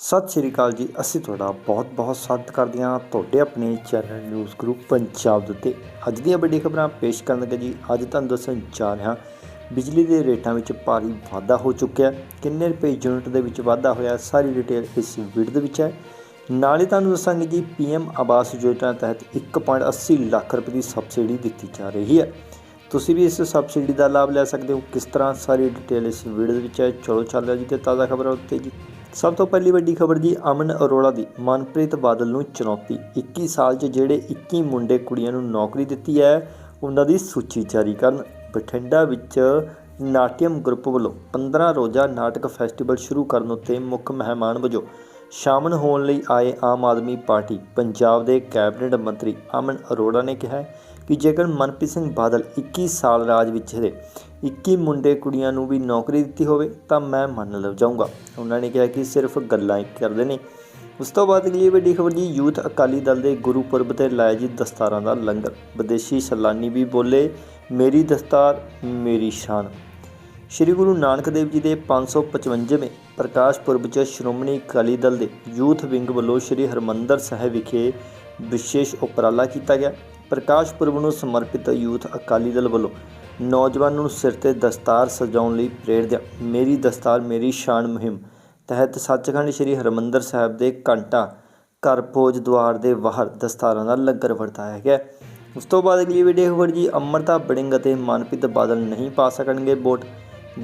ਸਤਿ ਸ਼੍ਰੀ ਅਕਾਲ ਜੀ। ਅਸੀਂ ਤੁਹਾਡਾ ਬਹੁਤ ਬਹੁਤ ਸਵਾਗਤ ਕਰਦੇ ਹਾਂ ਤੁਹਾਡੇ ਆਪਣੇ ਚੈਨਲ ਨਿਊਜ਼ ਗਰੁੱਪ ਪੰਜਾਬ ਦੇ ਉੱਤੇ। ਅੱਜ ਦੀਆਂ ਵੱਡੀਆਂ ਖਬਰਾਂ ਪੇਸ਼ ਕਰਨ ਲੱਗੇ ਜੀ। ਅੱਜ ਤੁਹਾਨੂੰ ਦੱਸਣ ਜਾ ਰਿਹਾ, ਬਿਜਲੀ ਦੇ ਰੇਟਾਂ ਵਿੱਚ ਭਾਰੀ ਵਾਧਾ ਹੋ ਚੁੱਕਿਆ ਕਿੰਨੇ ਰੁਪਏ ਯੂਨਿਟ ਦੇ ਵਿੱਚ ਵਾਧਾ ਹੋਇਆ, ਸਾਰੀ ਡਿਟੇਲ ਇਸ ਵੀਡੀਓ ਦੇ ਵਿੱਚ ਹੈ। ਨਾਲੇ ਤੁਹਾਨੂੰ ਦੱਸਾਂਗੇ ਜੀ, ਪੀਐਮ ਆਵਾਸ ਯੋਜਨਾ ਤਹਿਤ 1.80 ਲੱਖ ਰੁਪਏ ਦੀ ਸਬਸਿਡੀ ਦਿੱਤੀ ਜਾ ਰਹੀ ਹੈ। ਤੁਸੀਂ ਵੀ ਇਸ ਸਬਸਿਡੀ ਦਾ ਲਾਭ ਲੈ ਸਕਦੇ ਹੋ। ਕਿਸ ਤਰ੍ਹਾਂ ਸਾਰੀ ਡਿਟੇਲ ਇਸ ਵੀਡੀਓ ਦੇ ਵਿੱਚ ਹੈ, ਚਲੋ ਚੱਲਦੇ ਹਾਂ ਜੀ ਤੇ ਤਾਜ਼ਾ ਖਬਰਾਂ ਉੱਤੇ ਜੀ। ਸਭ ਤੋਂ ਪਹਿਲੀ ਵੱਡੀ ਖਬਰ ਜੀ ਅਮਨ ਅਰੋੜਾ ਦੀ। ਮਨਪ੍ਰੀਤ ਬਾਦਲ ਨੂੰ ਚੁਣੌਤੀ। 21 ਸਾਲ 'ਚ ਜਿਹੜੇ 21 ਮੁੰਡੇ ਕੁੜੀਆਂ ਨੂੰ ਨੌਕਰੀ ਦਿੱਤੀ ਹੈ, ਉਹਨਾਂ ਦੀ ਸੂਚੀ ਜਾਰੀ ਕਰਨ। ਬਠਿੰਡਾ ਵਿੱਚ ਨਾਟਿਅਮ ਗਰੁੱਪ ਵੱਲੋਂ 15 ਰੋਜ਼ਾ ਨਾਟਕ ਫੈਸਟੀਵਲ ਸ਼ੁਰੂ ਕਰਨ ਉੱਤੇ ਮੁੱਖ ਮਹਿਮਾਨ ਵਜੋਂ ਸ਼ਾਮਲ ਹੋਣ ਲਈ ਆਏ ਆਮ ਆਦਮੀ ਪਾਰਟੀ ਪੰਜਾਬ ਦੇ ਕੈਬਨਿਟ ਮੰਤਰੀ ਅਮਨ ਅਰੋੜਾ ਨੇ ਕਿਹਾ ਕਿ ਜੇਕਰ ਮਨਪ੍ਰੀਤ ਸਿੰਘ ਬਾਦਲ 21 ਸਾਲ ਰਾਜ ਵਿੱਚ ਰਹੇ 21 ਮੁੰਡੇ ਕੁੜੀਆਂ ਨੂੰ ਵੀ ਨੌਕਰੀ ਦਿੱਤੀ ਹੋਵੇ, ਤਾਂ ਮੈਂ ਮੰਨ ਲਵ ਜਾਊਂਗਾ ਉਹਨਾਂ ਨੇ ਕਿਹਾ ਕਿ ਸਿਰਫ ਗੱਲਾਂ ਹੀ ਕਰਦੇ ਨੇ। ਉਸ ਤੋਂ ਬਾਅਦ ਅਗਲੀ ਵੱਡੀ ਖਬਰ ਜੀ, ਯੂਥ ਅਕਾਲੀ ਦਲ ਦੇ ਗੁਰਪੁਰਬ ਤੇ ਲਾਇਆ ਜੀ ਦਸਤਾਰਾਂ ਦਾ ਲੰਗਰ। ਵਿਦੇਸ਼ੀ ਸੈਲਾਨੀ ਵੀ ਬੋਲੇ, ਮੇਰੀ ਦਸਤਾਰ, ਮੇਰੀ ਸ਼ਾਨ। ਸ਼੍ਰੀ ਗੁਰੂ ਨਾਨਕ ਦੇਵ ਜੀ ਦੇ 555ਵੇਂ ਪ੍ਰਕਾਸ਼ ਪੁਰਬ 'ਚ ਸ਼੍ਰੋਮਣੀ ਅਕਾਲੀ ਦਲ ਦੇ ਯੂਥ ਵਿੰਗ ਵੱਲੋਂ ਸ਼੍ਰੀ ਹਰਮੰਦਰ ਸਾਹਿਬ ਵਿਖੇ ਵਿਸ਼ੇਸ਼ ਉਪਰਾਲਾ ਕੀਤਾ ਗਿਆ। ਪ੍ਰਕਾਸ਼ ਪੁਰਬ ਨੂੰ ਸਮਰਪਿਤ ਯੂਥ ਅਕਾਲੀ ਦਲ ਵੱਲੋਂ ਨੌਜਵਾਨਾਂ ਨੂੰ ਸਿਰ ਤੇ ਦਸਤਾਰ ਸਜਾਉਣ ਲਈ ਪ੍ਰੇਰਿਆ ਮੇਰੀ ਦਸਤਾਰ, ਮੇਰੀ ਸ਼ਾਨ ਮੁਹਿੰਮ ਤਹਿਤ ਸੱਚਖੰਡ ਸ਼੍ਰੀ ਹਰਮੰਦਰ ਸਾਹਿਬ ਦੇ ਘੰਟਾ ਘਰ ਭੋਜ ਦੁਆਰ ਦੇ ਬਾਹਰ ਦਸਤਾਰਾਂ ਦਾ ਲੰਗਰ ਵਰਤਾਇਆ ਗਿਆ। ਉਸ ਤੋਂ ਬਾਅਦ ਅਗਲੀ ਵੀਡੀਓ ਖਬਰ ਜੀ, ਅਮਰਤਾ ਬੜਿੰਗ ਅਤੇ ਮਨਪ੍ਰੀਤ ਬਾਦਲ ਨਹੀਂ ਪਾ ਸਕਣਗੇ ਵੋਟ।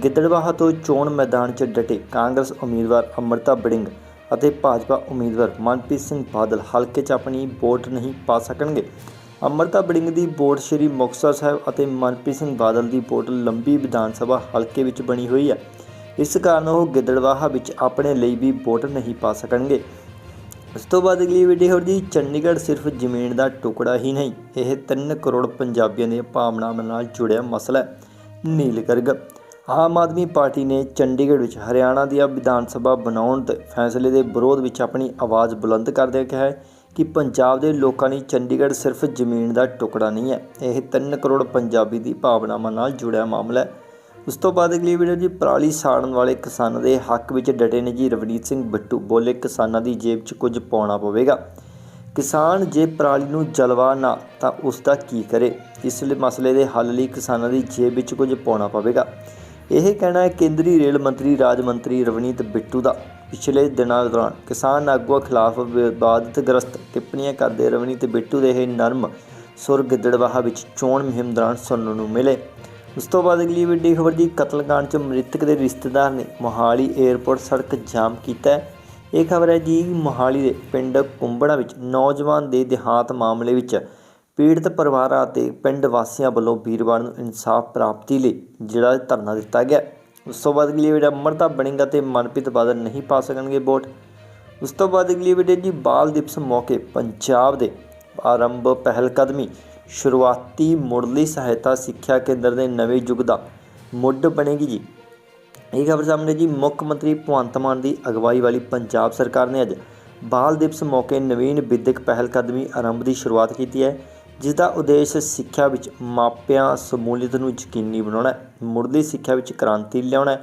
ਗਿੱਦੜਬਾਹਾ ਤੋਂ ਚੋਣ ਮੈਦਾਨ 'ਚ ਡਟੇ ਕਾਂਗਰਸ ਉਮੀਦਵਾਰ ਅਮਰਤਾ ਬੜਿੰਗ ਅਤੇ ਭਾਜਪਾ ਉਮੀਦਵਾਰ ਮਨਪ੍ਰੀਤ ਸਿੰਘ ਬਾਦਲ ਹਲਕੇ 'ਚ ਆਪਣੀ ਵੋਟ ਨਹੀਂ ਪਾ ਸਕਣਗੇ। ਅਮਰਤਾ ਬੜਿੰਗ ਦੀ ਵੋਟ ਸ਼੍ਰੀ ਮੁਕਤਸਰ ਸਾਹਿਬ ਅਤੇ ਮਨਪ੍ਰੀਤ ਸਿੰਘ ਬਾਦਲ ਦੀ ਵੋਟ ਲੰਬੀ ਵਿਧਾਨ ਸਭਾ ਹਲਕੇ ਵਿੱਚ ਬਣੀ ਹੋਈ ਹੈ। ਇਸ ਕਾਰਨ ਉਹ ਗਿੱਦੜਬਾਹਾ ਵਿੱਚ ਆਪਣੇ ਲਈ ਵੀ ਵੋਟ ਨਹੀਂ ਪਾ ਸਕਣਗੇ। ਉਸ ਤੋਂ ਬਾਅਦ ਅਗਲੀ ਵੀਡੀਓ ਜੀ, ਚੰਡੀਗੜ੍ਹ ਸਿਰਫ ਜ਼ਮੀਨ ਦਾ ਟੁਕੜਾ ਹੀ ਨਹੀਂ, ਇਹ 3 ਕਰੋੜ ਪੰਜਾਬੀਆਂ ਦੀਆਂ ਭਾਵਨਾਵਾਂ ਨਾਲ ਜੁੜਿਆ ਮਸਲਾ ਹੈ। ਨੀਲ ਗਰਗ ਆਮ ਆਦਮੀ ਪਾਰਟੀ ਨੇ ਚੰਡੀਗੜ੍ਹ ਵਿੱਚ ਹਰਿਆਣਾ ਦੀ ਵਿਧਾਨ ਸਭਾ ਬਣਾਉਣ ਦੇ ਫੈਸਲੇ ਦੇ ਵਿਰੋਧ ਵਿੱਚ ਆਪਣੀ ਆਵਾਜ਼ ਬੁਲੰਦ ਕਰਦਿਆਂ ਕਿਹਾ ਹੈ ਕਿ ਪੰਜਾਬ ਦੇ ਲੋਕਾਂ ਲਈ ਚੰਡੀਗੜ੍ਹ ਸਿਰਫ ਜ਼ਮੀਨ ਦਾ ਟੁਕੜਾ ਨਹੀਂ ਹੈ। ਇਹ 3 ਕਰੋੜ ਪੰਜਾਬੀ ਦੀ ਭਾਵਨਾਵਾਂ ਨਾਲ ਜੁੜਿਆ ਮਾਮਲਾ ਹੈ। ਉਸ ਤੋਂ ਬਾਅਦ ਅਗਲੀ ਵੀਡੀਓ ਜੀ ਪਰਾਲੀ ਸਾੜਨ ਵਾਲੇ ਕਿਸਾਨਾਂ ਦੇ ਹੱਕ ਵਿੱਚ ਡਟੇ ਨੇ ਜੀ ਰਵਨੀਤ ਸਿੰਘ ਬਿੱਟੂ। ਬੋਲੇ, ਕਿਸਾਨਾਂ ਦੀ ਜੇਬ 'ਚ ਕੁਝ ਪਾਉਣਾ ਪਵੇਗਾ। ਕਿਸਾਨ ਜੇ ਪਰਾਲੀ ਨੂੰ ਜਲਵਾ ਨਾ, ਤਾਂ ਉਸ ਦਾ ਕੀ ਕਰੇ? ਇਸ ਲਈ ਮਸਲੇ ਦੇ ਹੱਲ ਲਈ ਕਿਸਾਨਾਂ ਦੀ ਜੇਬ ਵਿੱਚ ਕੁਝ ਪਾਉਣਾ ਪਵੇਗਾ। ਇਹ ਕਹਿਣਾ ਹੈ ਕੇਂਦਰੀ ਰੇਲ ਮੰਤਰੀ, ਰਾਜ ਮੰਤਰੀ ਰਵਨੀਤ ਬਿੱਟੂ ਦਾ। ਪਿਛਲੇ ਦਿਨਾਂ ਦੌਰਾਨ ਕਿਸਾਨ ਆਗੂਆਂ ਖਿਲਾਫ ਵਿਵਾਦਗ੍ਰਸਤ ਟਿੱਪਣੀਆਂ ਕਰਦੇ ਰਵਣੀ ਤੇ ਬਿੱਟੂ ਦੇ ਇਹ ਨਰਮ ਸੁਰ ਗਿੱਦੜਵਾਹਾ ਵਿੱਚ ਚੋਣ ਮੁਹਿੰਮ ਦੌਰਾਨ ਸੁਣਨ ਨੂੰ ਮਿਲੇ। ਉਸ ਤੋਂ ਬਾਅਦ ਅਗਲੀ ਵੱਡੀ ਖਬਰ ਦੀ ਕਤਲकांड 'ਚ ਮ੍ਰਿਤਕ ਦੇ ਰਿਸ਼ਤੇਦਾਰ ਨੇ ਮੋਹਾਲੀ 에ਅਰਪੋਰਟ ਸੜਕ ਜਾਮ ਕੀਤਾ ਇਹ ਖਬਰ ਹੈ ਜੀ ਮੋਹਾਲੀ ਦੇ ਪਿੰਡ ਕੁੰਬੜਾ ਵਿੱਚ ਨੌਜਵਾਨ ਦੇ ਦੇਹਾਂਤ ਮਾਮਲੇ ਵਿੱਚ ਪੀੜਤ ਪਰਿਵਾਰਾਂ ਅਤੇ ਪਿੰਡ ਵਾਸੀਆਂ ਵੱਲੋਂ ਵੀਰਵਾਰ ਨੂੰ ਇਨਸਾਫ ਪ੍ਰਾਪਤੀ ਲਈ ਜਿਹੜਾ ਧਰਨਾ ਦਿੱਤਾ ਗਿਆ। ਉਸ ਤੋਂ ਬਾਅਦ ਅਗਲੀ ਵੀਡੀਓ ਅਮਰਤਾ ਬਣੇਗਾ ਅਤੇ ਮਨਪ੍ਰੀਤ ਬਾਦਲ ਨਹੀਂ ਪਾ ਸਕਣਗੇ ਵੋਟ। ਉਸ ਤੋਂ ਬਾਅਦ ਅਗਲੀ ਵੀਡੀਓ ਜੀ ਬਾਲ ਦਿਵਸ ਮੌਕੇ ਪੰਜਾਬ ਦੇ ਆਰੰਭ ਪਹਿਲ ਕਦਮੀ ਸ਼ੁਰੂਆਤੀ ਮੁੱਢਲੀ ਸਹਾਇਤਾ ਸਿੱਖਿਆ ਕੇਂਦਰ ਦੇ ਨਵੇਂ ਯੁੱਗ ਦਾ ਮੁੱਢ ਬਣੇਗੀ ਜੀ। ਇਹ ਖਬਰ ਸਾਹਮਣੇ ਜੀ, ਮੁੱਖ ਮੰਤਰੀ ਭਗਵੰਤ ਮਾਨ ਦੀ ਅਗਵਾਈ ਵਾਲੀ ਪੰਜਾਬ ਸਰਕਾਰ ਨੇ ਅੱਜ ਬਾਲ ਦਿਵਸ ਮੌਕੇ ਨਵੀਨ ਵਿਦਿਅਕ ਪਹਿਲ ਕਦਮੀ ਆਰੰਭ ਦੀ ਸ਼ੁਰੂਆਤ ਕੀਤੀ ਹੈ। ਜਿਸ ਦਾ ਉਦੇਸ਼ ਸਿੱਖਿਆ ਵਿੱਚ ਮਾਪਿਆਂ, ਸਮੂਲੀਅਤ ਨੂੰ ਯਕੀਨੀ ਬਣਾਉਣਾ ਹੈ ਮੁੱਢਲੀ ਸਿੱਖਿਆ ਵਿੱਚ ਕ੍ਰਾਂਤੀ ਲਿਆਉਣਾ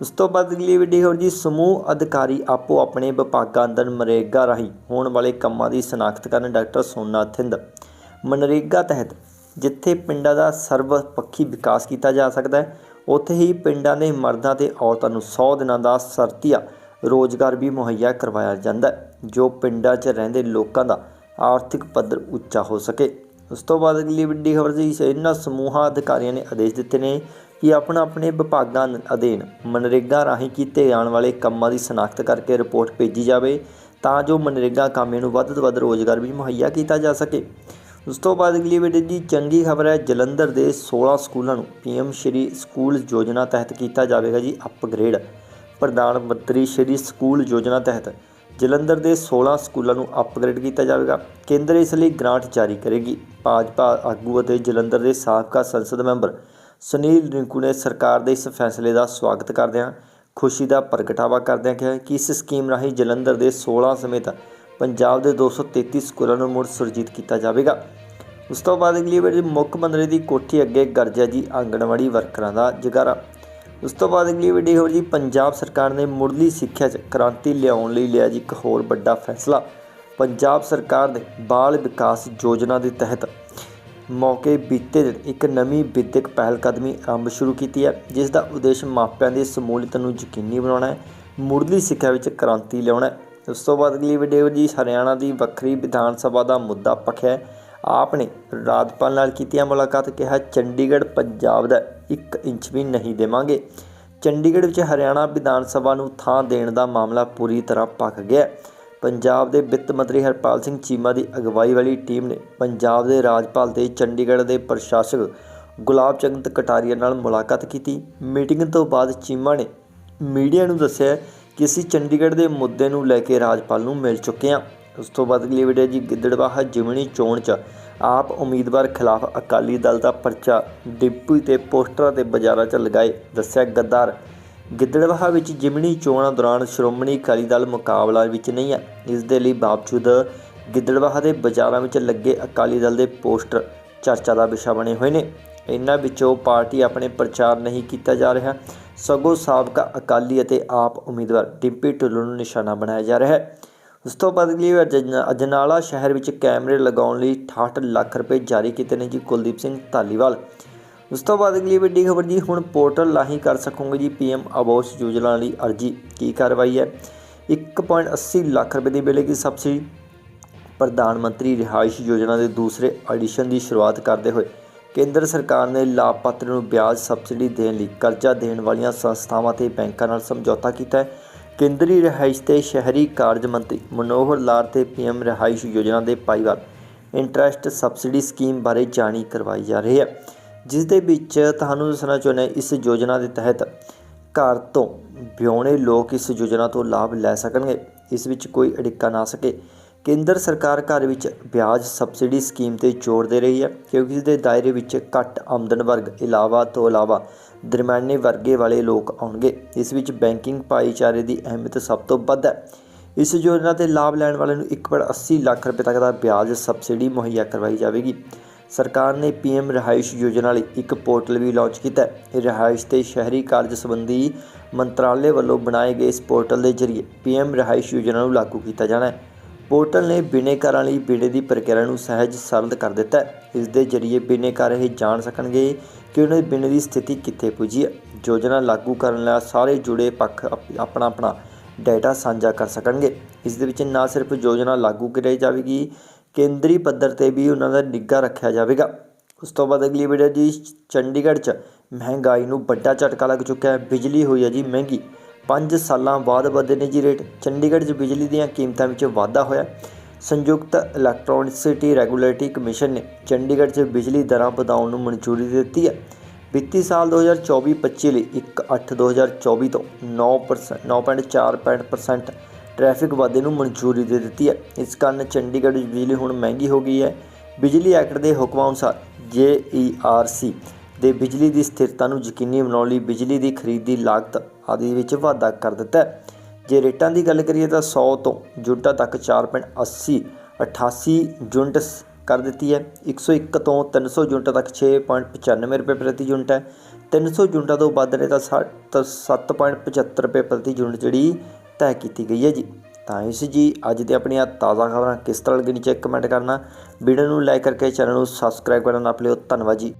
ਉਸ ਤੋਂ ਬਾਅਦ ਅਗਲੀ ਵੀਡੀਓ ਹੋਰ ਜੀ, ਸਮੂਹ ਅਧਿਕਾਰੀ ਆਪੋ ਆਪਣੇ ਵਿਭਾਗਾਂ ਅੰਦਰ ਮਨਰੇਗਾ ਰਾਹੀਂ ਹੋਣ ਵਾਲੇ ਕੰਮਾਂ ਦੀ ਸ਼ਨਾਖਤ ਕਰਨ ਡਾਕਟਰ ਸੋਨਾ ਥਿੰਦ। ਮਨਰੇਗਾ ਤਹਿਤ ਜਿੱਥੇ ਪਿੰਡਾਂ ਦਾ ਸਰਵ ਪੱਖੀ ਵਿਕਾਸ ਕੀਤਾ ਜਾ ਸਕਦਾ ਹੈ, ਉੱਥੇ ਹੀ ਪਿੰਡਾਂ ਦੇ ਮਰਦਾਂ ਤੇ ਔਰਤਾਂ ਨੂੰ 100 ਦਿਨਾਂ ਦਾ ਸਰਤੀਆ ਰੋਜ਼ਗਾਰ ਵੀ ਮੁਹੱਈਆ ਕਰਵਾਇਆ ਜਾਂਦਾ ਜੋ ਪਿੰਡਾਂ 'ਚ ਰਹਿੰਦੇ ਲੋਕਾਂ ਦਾ ਆਰਥਿਕ ਪੱਧਰ ਉੱਚਾ ਹੋ ਸਕੇ। ਉਸ ਤੋਂ ਬਾਅਦ ਅਗਲੀ ਵੱਡੀ ਖਬਰ ਜੀ ਇਹਨਾਂ ਸਮੂਹਾਂ ਅਧਿਕਾਰੀਆਂ ਨੇ ਆਦੇਸ਼ ਦਿੱਤੇ ਨੇ ਕਿ ਆਪਣਾ ਆਪਣੇ ਵਿਭਾਗਾਂ ਅਧੀਨ ਮਨਰੇਗਾ ਰਾਹੀਂ ਕੀਤੇ ਜਾਣ ਵਾਲੇ ਕੰਮਾਂ ਦੀ ਸ਼ਨਾਖਤ ਕਰਕੇ ਰਿਪੋਰਟ ਭੇਜੀ ਜਾਵੇ ਤਾਂ ਜੋ ਮਨਰੇਗਾ ਕਾਮਿਆਂ ਨੂੰ ਵੱਧ ਤੋਂ ਵੱਧ ਰੋਜ਼ਗਾਰ ਵੀ ਮੁਹੱਈਆ ਕੀਤਾ ਜਾ ਸਕੇ। ਉਸ ਤੋਂ ਬਾਅਦ ਅਗਲੀ ਵੀਡੀਓ ਜੀ ਚੰਗੀ ਖਬਰ ਹੈ, ਜਲੰਧਰ ਦੇ 16 ਸਕੂਲਾਂ ਨੂੰ ਪੀਐਮ ਸ਼੍ਰੀ ਸਕੂਲ ਯੋਜਨਾ ਤਹਿਤ ਕੀਤਾ ਜਾਵੇਗਾ ਜੀ ਅਪਗ੍ਰੇਡ ਪ੍ਰਧਾਨ ਮੰਤਰੀ ਸ਼੍ਰੀ ਸਕੂਲ ਯੋਜਨਾ ਤਹਿਤ ਜਲੰਧਰ ਦੇ 16 ਸਕੂਲਾਂ ਨੂੰ ਅਪਗ੍ਰੇਡ ਕੀਤਾ ਜਾਵੇਗਾ। ਕੇਂਦਰ ਇਸ ਲਈ ਗ੍ਰਾਂਟ ਜਾਰੀ ਕਰੇਗੀ। ਭਾਜਪਾ ਆਗੂ ਅਤੇ ਜਲੰਧਰ ਦੇ ਸਾਬਕਾ ਸੰਸਦ ਮੈਂਬਰ ਸੁਨੀਲ ਰਿੰਕੂ ਨੇ ਸਰਕਾਰ ਦੇ ਇਸ ਫੈਸਲੇ ਦਾ ਸਵਾਗਤ ਕਰਦਿਆਂ ਖੁਸ਼ੀ ਦਾ ਪ੍ਰਗਟਾਵਾ ਕਰਦਿਆਂ ਕਿਹਾ ਕਿ ਇਸ ਸਕੀਮ ਰਾਹੀਂ ਜਲੰਧਰ ਦੇ 16 ਸਮੇਤ ਪੰਜਾਬ ਦੇ 233 ਸਕੂਲਾਂ ਨੂੰ ਮੁੜ ਸੁਰਜੀਤ ਕੀਤਾ ਜਾਵੇਗਾ। ਉਸ ਤੋਂ ਬਾਅਦ ਅਗਲੀ ਵਾਰੀ ਮੁੱਖ ਮੰਤਰੀ ਦੀ ਕੋਠੀ ਅੱਗੇ ਗਰਜਿਆ ਜੀ ਆਂਗਣਵਾੜੀ ਵਰਕਰਾਂ ਦਾ ਜਗਾਰਾ। ਉਸ ਤੋਂ ਬਾਅਦ ਅਗਲੀ ਵੀਡੀਓ ਹੋ ਜੀ, ਪੰਜਾਬ ਸਰਕਾਰ ਨੇ ਮੁੱਢਲੀ ਸਿੱਖਿਆ 'ਚ ਕ੍ਰਾਂਤੀ ਲਿਆਉਣ ਲਈ ਲਿਆ ਜੀ ਇੱਕ ਹੋਰ ਵੱਡਾ ਫੈਸਲਾ। ਪੰਜਾਬ ਸਰਕਾਰ ਨੇ ਬਾਲ ਵਿਕਾਸ ਯੋਜਨਾ ਦੇ ਤਹਿਤ ਮੌਕੇ ਬੀਤੇ ਦਿਨ ਇੱਕ ਨਵੀਂ ਵਿਦਿਅਕ ਪਹਿਲਕਦਮੀ ਆਰੰਭ ਸ਼ੁਰੂ ਕੀਤੀ ਹੈ, ਜਿਸ ਦਾ ਉਦੇਸ਼ ਮਾਪਿਆਂ ਦੀ ਸਮੂਲੀਅਤ ਨੂੰ ਯਕੀਨੀ ਬਣਾਉਣਾ ਹੈ ਮੁੱਢਲੀ ਸਿੱਖਿਆ ਵਿੱਚ ਕ੍ਰਾਂਤੀ ਲਿਆਉਣਾ ਹੈ। ਉਸ ਤੋਂ ਬਾਅਦ ਅਗਲੀ ਵੀਡੀਓ ਜੀ, ਹਰਿਆਣਾ ਦੀ ਵੱਖਰੀ ਵਿਧਾਨ ਸਭਾ ਦਾ ਮੁੱਦਾ ਪੱਖਿਆ ਆਪ ਨੇ ਰਾਜਪਾਲ ਨਾਲ ਕੀਤੀਆਂ ਮੁਲਾਕਾਤ, ਕਿਹਾ, ਚੰਡੀਗੜ੍ਹ ਪੰਜਾਬ ਦਾ 1 ਇੰਚ ਵੀ ਨਹੀਂ ਦੇਵਾਂਗੇ। ਚੰਡੀਗੜ੍ਹ ਵਿੱਚ ਹਰਿਆਣਾ ਵਿਧਾਨ ਸਭਾ ਨੂੰ ਥਾਂ ਦੇਣ ਦਾ ਮਾਮਲਾ ਪੂਰੀ ਤਰ੍ਹਾਂ ਪੱਕ ਗਿਆ। ਪੰਜਾਬ ਦੇ ਵਿੱਤ ਮੰਤਰੀ ਹਰਪਾਲ ਸਿੰਘ ਚੀਮਾ ਦੀ ਅਗਵਾਈ ਵਾਲੀ ਟੀਮ ਨੇ ਪੰਜਾਬ ਦੇ ਰਾਜਪਾਲ ਤੇ ਚੰਡੀਗੜ੍ਹ ਦੇ ਪ੍ਰਸ਼ਾਸਕ ਗੁਲਾਬ ਚੰਦ ਕਟਾਰੀਆ ਨਾਲ ਮੁਲਾਕਾਤ ਕੀਤੀ। ਮੀਟਿੰਗ ਤੋਂ ਬਾਅਦ ਚੀਮਾ ਨੇ ਮੀਡੀਆ ਨੂੰ ਦੱਸਿਆ ਕਿ ਅਸੀਂ ਚੰਡੀਗੜ੍ਹ ਦੇ ਮੁੱਦੇ ਨੂੰ ਲੈ ਕੇ ਰਾਜਪਾਲ ਨੂੰ ਮਿਲ ਚੁੱਕੇ ਹਾਂ। ਉਸ ਤੋਂ ਬਾਅਦ ਅਗਲੀ ਵੀਡੀਓ ਜੀ ਗਿੱਦੜਬਾਹਾ ਜਿਮਣੀ ਚੋਣ 'ਚ। ਆਪ ਉਮੀਦਵਾਰ ਖਿਲਾਫ ਅਕਾਲੀ ਦਲ ਦਾ ਪਰਚਾ ਡਿਪੂ ਤੇ ਪੋਸਟਰਾਂ ਤੇ ਬਾਜ਼ਾਰਾਂ 'ਚ ਲਗਾਏ, ਦੱਸਿਆ ਗੱਦਾਰ। ਗਿੱਦੜਬਾਹਾ ਵਿੱਚ ਜਿਮਣੀ ਚੋਣਾਂ ਦੌਰਾਨ ਸ਼੍ਰੋਮਣੀ ਅਕਾਲੀ ਦਲ ਮੁਕਾਬਲਾ ਵਿੱਚ ਨਹੀਂ ਹੈ ਇਸ ਦੇ ਲਈ ਬਾਵਜੂਦ ਗਿੱਦੜਬਾਹਾ ਦੇ ਬਾਜ਼ਾਰਾਂ ਵਿੱਚ ਲੱਗੇ ਅਕਾਲੀ ਦਲ ਦੇ ਪੋਸਟਰ ਚਰਚਾ ਦਾ ਵਿਸ਼ਾ ਬਣੇ ਹੋਏ ਨੇ। ਇਹਨਾਂ ਵਿੱਚੋਂ ਪਾਰਟੀ ਆਪਣੇ ਪ੍ਰਚਾਰ ਨਹੀਂ ਕੀਤਾ ਜਾ ਰਿਹਾ। ਸਗੋਂ ਸਾਬਕਾ ਅਕਾਲੀ ਅਤੇ ਆਪ ਉਮੀਦਵਾਰ ਡਿੰਪੀ ਢਿੱਲੋਂ ਨੂੰ ਨਿਸ਼ਾਨਾ ਬਣਾਇਆ ਜਾ ਰਿਹਾ ਹੈ। ਉਸ ਤੋਂ ਬਾਅਦ ਅਗਲੀ ਅਜਨ- ਅਜਨਾਲਾ ਸ਼ਹਿਰ ਵਿੱਚ ਕੈਮਰੇ ਲਗਾਉਣ ਲਈ 68 ਲੱਖ ਰੁਪਏ ਜਾਰੀ ਕੀਤੇ ਨੇ ਜੀ ਕੁਲਦੀਪ ਸਿੰਘ ਧਾਲੀਵਾਲ। ਉਸ ਤੋਂ ਬਾਅਦ ਅਗਲੀ ਵੱਡੀ ਖਬਰ ਜੀ, ਹੁਣ ਪੋਰਟਲ ਰਾਹੀਂ ਕਰ ਸਕੋਗੇ ਜੀ ਪੀਐਮ ਆਵਾਸ ਯੋਜਨਾ ਲਈ ਅਰਜੀ। ਕੀ ਕਾਰਵਾਈ ਹੈ? 1.80 ਲੱਖ ਰੁਪਏ ਦੀ ਮਿਲੇਗੀ ਸਬਸਿਡੀ। ਪ੍ਰਧਾਨ ਮੰਤਰੀ ਰਿਹਾਇਸ਼ ਯੋਜਨਾ ਦੇ ਦੂਸਰੇ ਐਡੀਸ਼ਨ ਦੀ ਸ਼ੁਰੂਆਤ ਕਰਦੇ ਹੋਏ ਕੇਂਦਰ ਸਰਕਾਰ ਨੇ ਲਾਭਪਾਤਰੀ ਨੂੰ ਵਿਆਜ ਸਬਸਿਡੀ ਦੇਣ ਲਈ ਕਰਜ਼ਾ ਦੇਣ ਵਾਲੀਆਂ ਸੰਸਥਾਵਾਂ ਤੇ ਬੈਂਕਾਂ ਨਾਲ ਸਮਝੌਤਾ ਕੀਤਾ ਹੈ। ਕੇਂਦਰੀ ਰਿਹਾਇਸ਼ ਤੇ ਸ਼ਹਿਰੀ ਕਾਰਜ ਮੰਤਰੀ ਮਨੋਹਰ ਲਾਲ ਤੇ ਪੀਐਮ ਰਿਹਾਇਸ਼ ਯੋਜਨਾ ਦੇ ਭਾਈਵਾਲ ਇੰਟਰਸਟ ਸਬਸਿਡੀ ਸਕੀਮ ਬਾਰੇ ਜਾਣੀ ਕਰਵਾਈ ਜਾ ਰਹੀ ਹੈ, ਜਿਸ ਦੇ ਵਿੱਚ ਤੁਹਾਨੂੰ ਦੱਸਣਾ ਚਾਹੁੰਦੇ ਇਸ ਯੋਜਨਾ ਦੇ ਤਹਿਤ ਘਰ ਤੋਂ ਵਿਆਹੁਣੇ ਲੋਕ ਇਸ ਯੋਜਨਾ ਤੋਂ ਲਾਭ ਲੈ ਸਕਣਗੇ। ਇਸ ਵਿੱਚ ਕੋਈ ਅੜਿੱਕਾ ਨਾ ਸਕੇ। ਕੇਂਦਰ ਸਰਕਾਰ ਘਰ ਵਿੱਚ ਵਿਆਜ ਸਬਸਿਡੀ ਸਕੀਮ ਤੇ ਜ਼ੋਰ ਦੇ ਰਹੀ ਹੈ, ਕਿਉਂਕਿ ਇਸ ਦੇ ਦਾਇਰੇ ਵਿੱਚ ਘੱਟ ਆਮਦਨ ਵਰਗ ਇਲਾਵਾ ਤੋਂ ਇਲਾਵਾ ਦਰਮਿਆਨੇ ਵਰਗੇ ਵਾਲੇ ਲੋਕ ਆਉਣਗੇ। ਇਸ ਵਿੱਚ ਬੈਂਕਿੰਗ ਭਾਈਚਾਰੇ ਦੀ ਅਹਿਮੀਅਤ ਸਭ ਤੋਂ ਵੱਧ ਹੈ। ਇਸ ਯੋਜਨਾ ਦੇ ਲਾਭ ਲੈਣ ਵਾਲਿਆਂ ਨੂੰ 1.80 ਲੱਖ ਰੁਪਏ ਤੱਕ ਦਾ ਵਿਆਜ ਸਬਸਿਡੀ ਮੁਹੱਈਆ ਕਰਵਾਈ ਜਾਵੇਗੀ। ਸਰਕਾਰ ਨੇ ਪੀਐਮ ਰਿਹਾਇਸ਼ ਯੋਜਨਾ ਲਈ ਇੱਕ ਪੋਰਟਲ ਵੀ ਲਾਂਚ ਕੀਤਾ ਹੈ। ਇਹ ਰਿਹਾਇਸ਼ ਤੇ ਸ਼ਹਿਰੀ ਕਾਰਜ ਸੰਬੰਧੀ ਮੰਤਰਾਲੇ ਵੱਲੋਂ ਬਣਾਏ ਗਏ ਇਸ ਪੋਰਟਲ ਦੇ ਜ਼ਰੀਏ ਪੀਐਮ ਰਿਹਾਇਸ਼ ਯੋਜਨਾ ਨੂੰ ਲਾਗੂ ਕੀਤਾ ਜਾਣਾ ਹੈ। ਪੋਰਟਲ ਨੇ ਬਿਨੇਕਾਰਾਂ ਲਈ ਬਿਨੇ ਦੀ ਪ੍ਰਕਿਰਿਆ ਨੂੰ ਸਹਿਜ ਸਰਲ ਕਰ ਦਿੱਤਾ ਹੈ। ਇਸ ਦੇ ਜ਼ਰੀਏ ਬਿਨੇਕਾਰ ਇਹ ਜਾਣ ਸਕਣਗੇ ਕਿ ਉਹਨਾਂ ਦੇ ਬਿਨੇ ਦੀ ਸਥਿਤੀ ਕਿੱਥੇ ਪੁੱਜੀ? ਹੈ ਯੋਜਨਾ ਲਾਗੂ ਕਰਨ ਲਈ ਸਾਰੇ ਜੁੜੇ ਪੱਖ ਆਪਣਾ ਆਪਣਾ ਡਾਟਾ ਸਾਂਝਾ ਕਰ ਸਕਣਗੇ। ਇਸ ਦੇ ਵਿੱਚ ਨਾ ਸਿਰਫ ਯੋਜਨਾ ਲਾਗੂ ਕਰਾਈ ਜਾਵੇਗੀ, ਕੇਂਦਰੀ ਪੱਧਰ ਤੇ ਵੀ ਉਹਨਾਂ ਦਾ ਨਿੱਘਾ ਰੱਖਿਆ ਜਾਵੇਗਾ। ਉਸ ਤੋਂ ਬਾਅਦ ਅਗਲੀ ਵੀਡੀਓ ਜੀ, ਚੰਡੀਗੜ੍ਹ 'ਚ ਮਹਿੰਗਾਈ ਨੂੰ ਵੱਡਾ ਝਟਕਾ ਲੱਗ ਚੁੱਕਾ ਹੈ, ਬਿਜਲੀ ਹੋਈ ਹੈ ਜੀ ਮਹਿੰਗੀ। 5 ਸਾਲਾਂ ਬਾਅਦ ਵਧੇ ਨੇ ਜੀ ਰੇਟ। ਚੰਡੀਗੜ੍ਹ 'ਚ ਬਿਜਲੀ ਦੀਆਂ ਕੀਮਤਾਂ ਵਿੱਚ ਵਾਧਾ ਹੋਇਆ। ਸੰਯੁਕਤ ਇਲੈਕਟ੍ਰੋਨਿਕਸਿਟੀ ਰੈਗੂਲੇਟਰੀ ਕਮਿਸ਼ਨ ਨੇ ਚੰਡੀਗੜ੍ਹ 'ਚ ਬਿਜਲੀ ਦਰਾਂ ਵਧਾਉਣ ਨੂੰ ਮਨਜ਼ੂਰੀ ਦੇ ਦਿੱਤੀ ਹੈ। ਵਿੱਤੀ ਸਾਲ 2024-25 ਲਈ 1/8/2024 ਤੋਂ 9% 9.4% ਟ੍ਰੈਫਿਕ ਵਾਧੇ ਨੂੰ ਮਨਜ਼ੂਰੀ ਦੇ ਦਿੱਤੀ ਹੈ। ਇਸ ਕਾਰਨ ਚੰਡੀਗੜ੍ਹ ਵਿੱਚ ਬਿਜਲੀ ਹੁਣ ਮਹਿੰਗੀ ਹੋ ਗਈ ਹੈ। ਬਿਜਲੀ ਐਕਟ ਦੇ ਹੁਕਮਾਂ ਅਨੁਸਾਰ ਜੇਈਆਰਸੀ ਦੇ ਬਿਜਲੀ ਦੀ ਸਥਿਰਤਾ ਨੂੰ ਯਕੀਨੀ ਬਣਾਉਣ ਲਈ ਬਿਜਲੀ ਦੀ ਖਰੀਦ ਦੀ ਲਾਗਤ ਆਦਿ ਵਿੱਚ ਵਾਧਾ ਕਰ ਦਿੱਤਾ ਹੈ। ਜੇ ਰੇਟਾਂ ਦੀ ਗੱਲ ਕਰੀਏ ਤਾਂ 100 ਤੋਂ ਯੂਨਿਟਾਂ ਤੱਕ 4.80 88 ਯੂਨਿਟਸ ਕਰ ਦਿੱਤੀ ਹੈ। 101 ਤੋਂ 300 ਯੂਨਿਟਾਂ ਤੱਕ 6.95 ਰੁਪਏ ਪ੍ਰਤੀ ਯੂਨਿਟ ਹੈ। 300 ਯੂਨਿਟਾਂ ਤੋਂ ਵੱਧ ਨੇ ਤਾਂ ਸੱਠ- ਤਾਂ 7.75 ਰੁਪਏ ਪ੍ਰਤੀ ਯੂਨਿਟ ਜਿਹੜੀ ਤੈਅ ਕੀਤੀ ਗਈ ਹੈ ਜੀ। ਤਾਂ ਇਸ ਜੀ ਅੱਜ ਦੀ ਆਪਣੀਆਂ ਤਾਜ਼ਾ ਖਬਰਾਂ ਕਿਸ ਤਰ੍ਹਾਂ ਲੱਗਣੀ ਚੈੱਕ ਕਮੈਂਟ ਕਰਨਾ। ਵੀਡੀਓ ਨੂੰ ਲਾਈਕ ਕਰਕੇ ਚੈਨਲ ਨੂੰ ਸਬਸਕ੍ਰਾਈਬ ਕਰਨਾ ਨਾ ਭੁੱਲਿਓ। ਧੰਨਵਾਦ ਜੀ।